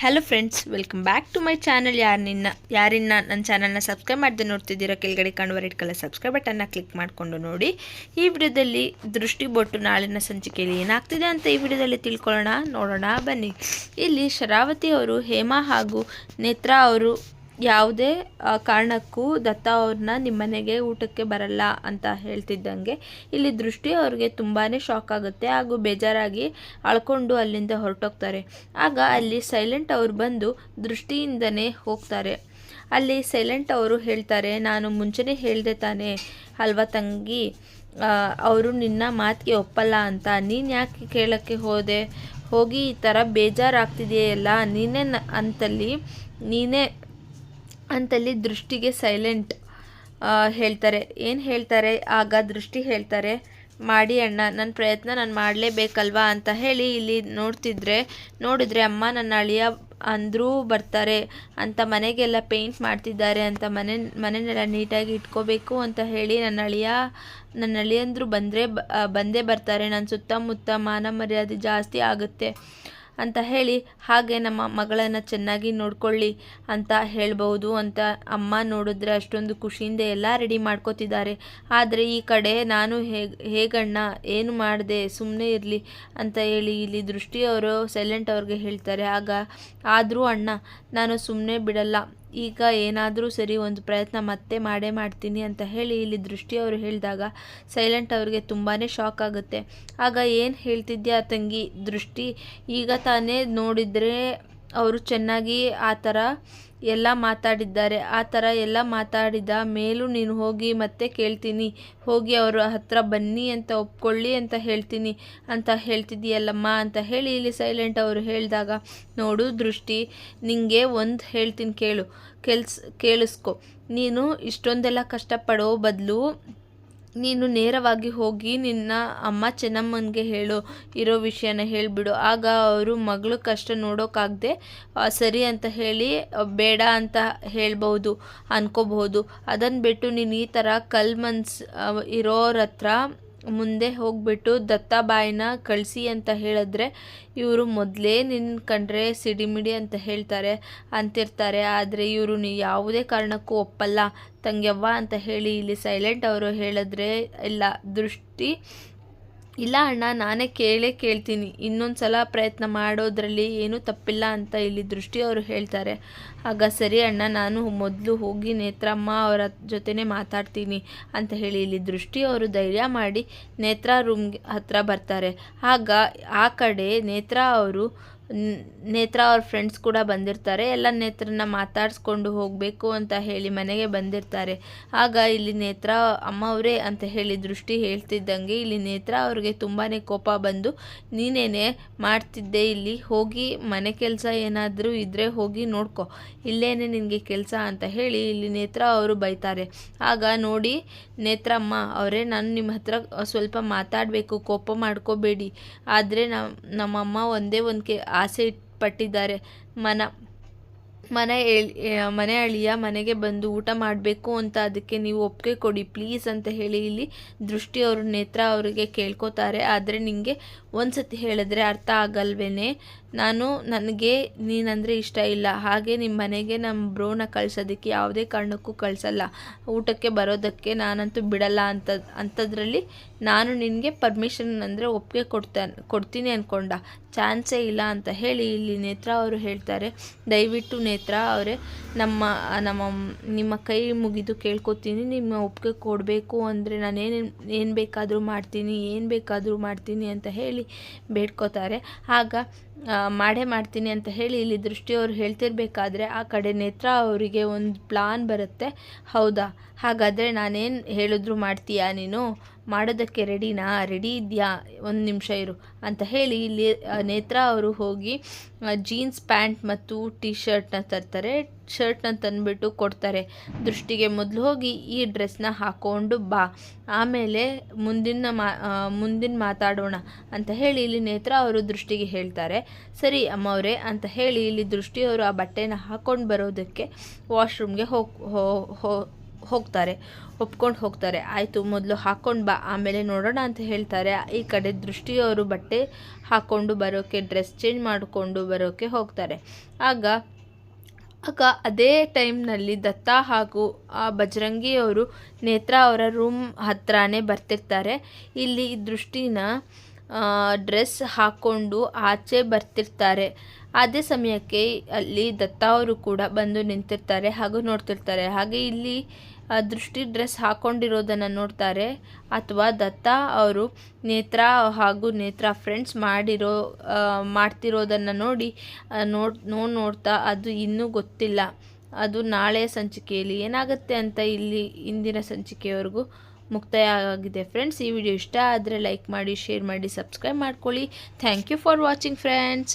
Hello friends welcome back to my channel ಯಾರು ನಿನ್ನ, ಯಾರಿನ್ನ ನನ್ನ ಚಾನಲ್ನ ಸಬ್ಸ್ಕ್ರೈಬ್ ಮಾಡದೆ ನೋಡ್ತಿದ್ದೀರಾ, ಕೆಳಗಡೆ ಕಾಣುವ ರೆಡ್ ಕಲರ್ ಸಬ್ಸ್ಕ್ರೈಬ್ ಬಟನ್ನ ಕ್ಲಿಕ್ ಮಾಡಿಕೊಂಡು ನೋಡಿ. ಈ ವಿಡಿಯೋದಲ್ಲಿ ದೃಷ್ಟಿ ಬೊಟ್ಟು ನಾಳಿನ ಸಂಚಿಕೆಯಲ್ಲಿ ಏನಾಗ್ತಿದೆ ಅಂತ ಈ ವಿಡಿಯೋದಲ್ಲಿ ತಿಳ್ಕೊಳ್ಳೋಣ, ನೋಡೋಣ, ಬನ್ನಿ. ಇಲ್ಲಿ ಶರಾವತಿ ಅವರು, ಹೇಮಾ ಹಾಗೂ ನೇತ್ರಾ ಅವರು ಯಾವುದೇ ಕಾರಣಕ್ಕೂ ದತ್ತ ಅವ್ರನ್ನ ನಿಮ್ಮನೆಗೆ ಊಟಕ್ಕೆ ಬರಲ್ಲ ಅಂತ ಹೇಳ್ತಿದ್ದಂಗೆ, ಇಲ್ಲಿ ದೃಷ್ಟಿ ಅವ್ರಿಗೆ ತುಂಬಾ ಶಾಕ್ ಆಗುತ್ತೆ ಹಾಗೂ ಬೇಜಾರಾಗಿ ಅಳ್ಕೊಂಡು ಅಲ್ಲಿಂದ ಹೊರಟೋಗ್ತಾರೆ. ಆಗ ಅಲ್ಲಿ ಸೈಲೆಂಟ್ ಅವ್ರು ಬಂದು ದೃಷ್ಟಿಯಿಂದನೇ ಹೋಗ್ತಾರೆ. ಅಲ್ಲಿ ಸೈಲೆಂಟ್ ಅವರು ಹೇಳ್ತಾರೆ, ನಾನು ಮುಂಚೆನೇ ಹೇಳಿದೆ ತಾನೇ, ಅಲ್ವಾ ತಂಗಿ? ಅವರು ನಿನ್ನ ಮಾತಿಗೆ ಒಪ್ಪಲ್ಲ ಅಂತ. ನೀನು ಯಾಕೆ ಕೇಳೋಕ್ಕೆ ಹೋದೆ? ಹೋಗಿ ಈ ಥರ ಬೇಜಾರಾಗ್ತಿದೆಯಲ್ಲ ನೀನೇ ಅಂತಲ್ಲಿ ನೀನೇ ಅಂತಲ್ಲಿ ದೃಷ್ಟಿಗೆ ಸೈಲೆಂಟ್ ಹೇಳ್ತಾರೆ. ಏನು ಹೇಳ್ತಾರೆ? ಆಗ ದೃಷ್ಟಿ ಹೇಳ್ತಾರೆ, ಮಾಡಿ ಅಣ್ಣ ನನ್ನ ಪ್ರಯತ್ನ ನಾನು ಮಾಡಲೇಬೇಕಲ್ವಾ? ಅಂತ ಹೇಳಿ ಇಲ್ಲಿ ನೋಡ್ತಿದ್ರೆ, ನೋಡಿದ್ರೆ ಅಮ್ಮ ನನ್ನ ಅಳಿಯ ಅಂದರೂ ಬರ್ತಾರೆ. ಅಂತ ಮನೆಗೆಲ್ಲ ಪೇಂಟ್ ಮಾಡ್ತಿದ್ದಾರೆ, ಅಂತ ಮನೆ, ಮನೆನೆಲ್ಲ ನೀಟಾಗಿ ಇಟ್ಕೋಬೇಕು ಅಂತ ಹೇಳಿ ನನ್ನ ಅಳಿಯ, ನನ್ನ ಅಳಿಯಂದರು ಬಂದರೆ ಬಂದೇ ಬರ್ತಾರೆ. ನನ್ನ ಸುತ್ತಮುತ್ತ ಮಾನ ಮರ್ಯಾದೆ ಜಾಸ್ತಿ ಆಗುತ್ತೆ. ಅಂತ ಹೇಳಿ, ಹಾಗೆ ನಮ್ಮ ಮಗಳನ್ನು ಚೆನ್ನಾಗಿ ನೋಡ್ಕೊಳ್ಳಿ ಅಂತ ಹೇಳ್ಬೋದು ಅಂತ ಅಮ್ಮ ನೋಡಿದ್ರೆ ಅಷ್ಟೊಂದು ಖುಷಿಯಿಂದ ಎಲ್ಲ ರೆಡಿ ಮಾಡ್ಕೋತಿದ್ದಾರೆ. ಆದರೆ ಈ ಕಡೆ ನಾನು ಹೇಗೆ, ಹೇಗಣ್ಣ, ಏನು ಮಾಡಿದೆ ಸುಮ್ಮನೆ ಇರಲಿ ಅಂತ ಹೇಳಿ ಇಲ್ಲಿ ದೃಷ್ಟಿಯವರು ಸೈಲೆಂಟ್ ಅವ್ರಿಗೆ ಹೇಳ್ತಾರೆ. ಆಗ, ಆದರೂ ಅಣ್ಣ, ನಾನು ಸುಮ್ಮನೆ ಬಿಡಲ್ಲ. ಈಗ ಏನಾದರೂ ಸರಿ ಒಂದು ಪ್ರಯತ್ನ ಮತ್ತೆ ಮಾಡೇ ಮಾಡ್ತೀನಿ ಅಂತ ಹೇಳಿ ಇಲ್ಲಿ ದೃಷ್ಟಿ ಅವರು ಹೇಳಿದಾಗ ಸೈಲೆಂಟ್ ಅವ್ರಿಗೆ ತುಂಬಾ ಶಾಕ್ ಆಗುತ್ತೆ. ಆಗ ಏನು ಹೇಳ್ತಿದ್ಯಾ ತಂಗಿ ದೃಷ್ಟಿ? ಈಗ ತಾನೇ ನೋಡಿದರೆ ಅವರು ಚೆನ್ನಾಗಿ ಆ ಥರ ಎಲ್ಲ ಮಾತಾಡಿದ್ದಾರೆ. ಆ ಥರ ಎಲ್ಲ ಮಾತಾಡಿದ ಮೇಲೂ ನೀನು ಹೋಗಿ ಮತ್ತೆ ಕೇಳ್ತೀನಿ. ಹೋಗಿ ಅವರ ಹತ್ರ ಬನ್ನಿ ಅಂತ ಒಪ್ಕೊಳ್ಳಿ ಅಂತ ಹೇಳ್ತೀನಿ. ಅಂತ ಹೇಳ್ತಿದ್ದೀಯಲ್ಲಮ್ಮ ಅಂತ ಹೇಳಿ ಇಲ್ಲಿ ಸೈಲೆಂಟ್ ಅವರು ಹೇಳಿದಾಗ, ನೋಡು ದೃಷ್ಟಿ, ನಿಂಗೆ ಒಂದು ಹೇಳ್ತೀನಿ ಕೇಳು. ಕೆಲ್ಸ, ಕೇಳಿಸ್ಕೊ. ನೀನು ಇಷ್ಟೊಂದೆಲ್ಲ ಕಷ್ಟಪಡೋ ಬದಲು ನೀನು ನೇರವಾಗಿ ಹೋಗಿ ನಿನ್ನ ಅಮ್ಮ ಚೆನ್ನಮ್ಮನಿಗೆ ಹೇಳು, ಇರೋ ವಿಷಯನ ಹೇಳಿಬಿಡು. ಆಗ ಅವರು ಮಗಳು ಕಷ್ಟ ನೋಡೋಕ್ಕಾಗದೆ ಸರಿ ಅಂತ ಹೇಳಿ ಬೇಡ ಅಂತ ಹೇಳ್ಬೋದು, ಅನ್ಕೋಬಹುದು. ಅದನ್ನು ಬಿಟ್ಟು ನೀನು ಈ ಥರ ಕಲ್ಮನ್ಸ್ ಇರೋರತ್ರ ಇರೋರ ಮುಂದೆ ಹೋಗ್ಬಿಟ್ಟು ದತ್ತಾಬಾಯಿನ ಕಳಿಸಿ ಅಂತ ಹೇಳಿದ್ರೆ ಇವರು ಮೊದಲೇ ನಿನ್ನ ಕಂಡ್ರೆ ಸಿಡಿಮಿಡಿ ಅಂತ ಹೇಳ್ತಾರೆ, ಅಂತಿರ್ತಾರೆ. ಆದರೆ ಇವರು ಯಾವುದೇ ಕಾರಣಕ್ಕೂ ಒಪ್ಪಲ್ಲ. ತಂಗ್ಯವ್ವ ಅಂತ ಹೇಳಿ ಇಲ್ಲಿ ಸೈಲೆಂಟ್ ಅವರು ಹೇಳಿದ್ರೆ ಇಲ್ಲ, ದೃಷ್ಟಿ ಇಲ್ಲ ಅಣ್ಣ, ನಾನೇ ಕೇಳೇ ಕೇಳ್ತೀನಿ. ಇನ್ನೊಂದು ಸಲ ಪ್ರಯತ್ನ ಮಾಡೋದ್ರಲ್ಲಿ ಏನೂ ತಪ್ಪಿಲ್ಲ ಅಂತ ಇಲ್ಲಿ ದೃಷ್ಟಿ ಅವರು ಹೇಳ್ತಾರೆ. ಆಗ ಸರಿ ಅಣ್ಣ, ನಾನು ಮೊದಲು ಹೋಗಿ ನೇತ್ರಮ್ಮ ಅವರ ಜೊತೆನೇ ಮಾತಾಡ್ತೀನಿ ಅಂತ ಹೇಳಿ ಇಲ್ಲಿ ದೃಷ್ಟಿ ಅವರು ಧೈರ್ಯ ಮಾಡಿ ನೇತ್ರ ರೂಮ್ಗೆ ಹತ್ರ ಬರ್ತಾರೆ. ಆಗ ಆ ಕಡೆ ನೇತ್ರ ಅವರು ನೇತ್ರಾ ಅವ್ರ ಫ್ರೆಂಡ್ಸ್ ಕೂಡ ಬಂದಿರ್ತಾರೆ. ಎಲ್ಲ ನೇತ್ರನ ಮಾತಾಡಿಸ್ಕೊಂಡು ಹೋಗಬೇಕು ಅಂತ ಹೇಳಿ ಮನೆಗೆ ಬಂದಿರ್ತಾರೆ. ಆಗ ಇಲ್ಲಿ ನೇತ್ರ, ಅಮ್ಮ ಅವರೇ ಅಂತ ಹೇಳಿ ದೃಷ್ಟಿ ಹೇಳ್ತಿದ್ದಂಗೆ ಇಲ್ಲಿ ನೇತ್ರ ಅವ್ರಿಗೆ ತುಂಬಾ ಕೋಪ ಬಂದು, ನೀನೇನೆ ಮಾಡ್ತಿದ್ದೆ ಇಲ್ಲಿ, ಹೋಗಿ ಮನೆ ಕೆಲಸ ಏನಾದರೂ ಇದ್ದರೆ ಹೋಗಿ ನೋಡ್ಕೊ. ಇಲ್ಲೇನೆ ನಿನಗೆ ಕೆಲಸ ಅಂತ ಹೇಳಿ ಇಲ್ಲಿ ನೇತ್ರ ಅವರು ಬೈತಾರೆ. ಆಗ ನೋಡಿ, ನೇತ್ರಮ್ಮ ಅವರೇ, ನಾನು ನಿಮ್ಮ ಹತ್ರ ಸ್ವಲ್ಪ ಮಾತಾಡಬೇಕು, ಕೋಪ ಮಾಡ್ಕೋಬೇಡಿ. ಆದರೆ ನಮ್ಮ ನಮ್ಮಮ್ಮ ಒಂದೇ ಒಂದು ಆಸೆ ಪಟ್ಟಿದ್ದಾರೆ. ಮನ, ಮನೆ ಮನೆ ಅಳಿಯ ಮನೆಗೆ ಬಂದು ಊಟ ಮಾಡಬೇಕು ಅಂತ ಅದಕ್ಕೆ ನೀವು ಒಪ್ಪಿಗೆ ಕೊಡಿ ಪ್ಲೀಸ್ ಅಂತ ಹೇಳಿ ಇಲ್ಲಿ ದೃಷ್ಟಿ ಅವರು ನೇತ್ರ ಅವರಿಗೆ ಕೇಳ್ಕೊತಾರೆ. ಆದರೆ ನಿಮಗೆ ಒಂದು ಸತಿ ಹೇಳಿದ್ರೆ ಅರ್ಥ ಆಗಲ್ವೇನೆ? ನಾನು ನನಗೆ ನೀನಂದರೆ ಇಷ್ಟ ಇಲ್ಲ. ಹಾಗೆ ನಿಮ್ಮ ಮನೆಗೆ ನಮ್ಮ ಬ್ರೋನ ಕಳ್ಸೋದಕ್ಕೆ ಯಾವುದೇ ಕಾರಣಕ್ಕೂ ಕಳಿಸಲ್ಲ. ಊಟಕ್ಕೆ ಬರೋದಕ್ಕೆ ನಾನಂತೂ ಬಿಡಲ್ಲ ಅಂತ ಅಂಥದ್ರಲ್ಲಿ ನಾನು ನಿನಗೆ ಪರ್ಮಿಷನ್ ಅಂದರೆ ಒಪ್ಪಿಗೆ ಕೊಡ್ತಾ ಕೊಡ್ತೀನಿ ಅಂದ್ಕೊಂಡ ಚಾನ್ಸೇ ಇಲ್ಲ ಅಂತ ಹೇಳಿ ಇಲ್ಲಿ ನೇತ್ರ ಅವರು ಹೇಳ್ತಾರೆ. ದಯವಿಟ್ಟು ನೇತ್ರ ಅವರೇ, ನಮ್ಮ ನಮ್ಮ, ನಿಮ್ಮ ಕೈ ಮುಗಿದು ಕೇಳ್ಕೊತೀನಿ. ನಿಮ್ಮ ಒಪ್ಪಿಗೆ ಕೊಡಬೇಕು ಅಂದರೆ ನಾನೇನು ಏನು ಬೇಕಾದರೂ ಮಾಡ್ತೀನಿ, ಏನು ಬೇಕಾದರೂ ಮಾಡ್ತೀನಿ ಅಂತ ಹೇಳಿ ಬೇಡ್ಕೋತಾರೆ. ಆಗ ಮಾಡೇ ಮಾಡ್ತೀನಿ ಅಂತ ಹೇಳಿ ಇಲ್ಲಿ ದೃಷ್ಟಿಯವರು ಹೇಳ್ತಿರ್ಬೇಕಾದ್ರೆ ಆ ಕಡೆ ನೇತ್ರ ಅವರಿಗೆ ಒಂದು ಪ್ಲಾನ್ ಬರುತ್ತೆ. ಹೌದಾ? ಹಾಗಾದರೆ ನಾನೇನು ಹೇಳಿದ್ರು ಮಾಡ್ತೀಯಾ ನೀನು? ಮಾಡೋದಕ್ಕೆ ರೆಡಿನಾ ರೆಡಿ ಇದೆಯಾ? ಒಂದು ನಿಮಿಷ ಇರು ಅಂತ ಹೇಳಿ ಇಲ್ಲಿ ನೇತ್ರ ಅವರು ಹೋಗಿ ಜೀನ್ಸ್ ಪ್ಯಾಂಟ್ ಮತ್ತು ಟಿ ಶರ್ಟ್ನ ತರ್ತಾರೆ. ಶರ್ಟ್ನ ತಂದುಬಿಟ್ಟು ಕೊಡ್ತಾರೆ. ದೃಷ್ಟಿಗೆ ಮೊದಲು ಹೋಗಿ ಈ ಡ್ರೆಸ್ನ ಹಾಕ್ಕೊಂಡು ಬಾ. ಆಮೇಲೆ ಮುಂದಿನ ಮಾ ಮುಂದಿನ ಮಾತಾಡೋಣ ಅಂತ ಹೇಳಿ ಇಲ್ಲಿ ನೇತ್ರ ಅವರು ದೃಷ್ಟಿಗೆ ಹೇಳ್ತಾರೆ. ಸರಿ ಅಮ್ಮವರೇ ಅಂತ ಹೇಳಿ ಇಲ್ಲಿ ದೃಷ್ಟಿಯವರು ಆ ಬಟ್ಟೆನ ಹಾಕ್ಕೊಂಡು ಬರೋದಕ್ಕೆ ವಾಶ್ರೂಮ್ಗೆ ಹೋಗಿ ಹೋ ಹೋಗ್ತಾರೆ, ಒಪ್ಕೊಂಡು ಹೋಗ್ತಾರೆ. ಆಯಿತು, ಮೊದಲು ಹಾಕ್ಕೊಂಡು ಬಾ, ಆಮೇಲೆ ನೋಡೋಣ ಅಂತ ಹೇಳ್ತಾರೆ. ಈ ಕಡೆ ದೃಷ್ಟಿಯವರು ಬಟ್ಟೆ ಹಾಕ್ಕೊಂಡು ಬರೋಕ್ಕೆ ಡ್ರೆಸ್ ಚೇಂಜ್ ಮಾಡಿಕೊಂಡು ಬರೋಕ್ಕೆ ಹೋಗ್ತಾರೆ. ಆಗ ಆಗ ಅದೇ ಟೈಮ್ನಲ್ಲಿ ದತ್ತ ಹಾಗೂ ಆ ಬಜರಂಗಿಯವರು ನೇತ್ರ ಅವರ ರೂಮ್ ಹತ್ರನೇ ಬರ್ತಿರ್ತಾರೆ. ಇಲ್ಲಿ ಈ ದೃಷ್ಟಿನ ಡ್ರೆಸ್ ಹಾಕ್ಕೊಂಡು ಆಚೆ ಬರ್ತಿರ್ತಾರೆ. ಅದೇ ಸಮಯಕ್ಕೆ ಅಲ್ಲಿ ದತ್ತ ಅವರು ಕೂಡ ಬಂದು ನಿಂತಿರ್ತಾರೆ, ಹಾಗೂ ನೋಡ್ತಿರ್ತಾರೆ. ಹಾಗೆ ಇಲ್ಲಿ ದೃಷ್ಟಿ ಡ್ರೆಸ್ ಹಾಕ್ಕೊಂಡಿರೋದನ್ನು ನೋಡ್ತಾರೆ. ಅಥವಾ ದತ್ತ ಅವರು ನೇತ್ರ ಹಾಗೂ ನೇತ್ರ ಫ್ರೆಂಡ್ಸ್ ಮಾಡಿರೋ ಮಾಡ್ತಿರೋದನ್ನು ನೋಡಿ ನೋ ನೋಡ್ ನೋಡ್ ನೋಡ್ತಾ ಅದು ಇನ್ನೂ ಗೊತ್ತಿಲ್ಲ. ಅದು ನಾಳೆಯ ಸಂಚಿಕೆಯಲ್ಲಿ ಏನಾಗುತ್ತೆ ಅಂತ ಇಲ್ಲಿ, ಇಂದಿನ ಸಂಚಿಕೆಯವರೆಗೂ ಮುಕ್ತಾಯ ಆಗಿದೆ ಫ್ರೆಂಡ್ಸ್ ಈ ವಿಡಿಯೋ ಇಷ್ಟ ಆದರೆ ಲೈಕ್ ಮಾಡಿ ಶೇರ್ ಮಾಡಿ ಸಬ್ಸ್ಕ್ರೈಬ್ ಮಾಡ್ಕೊಳ್ಳಿ. Thank you for watching friends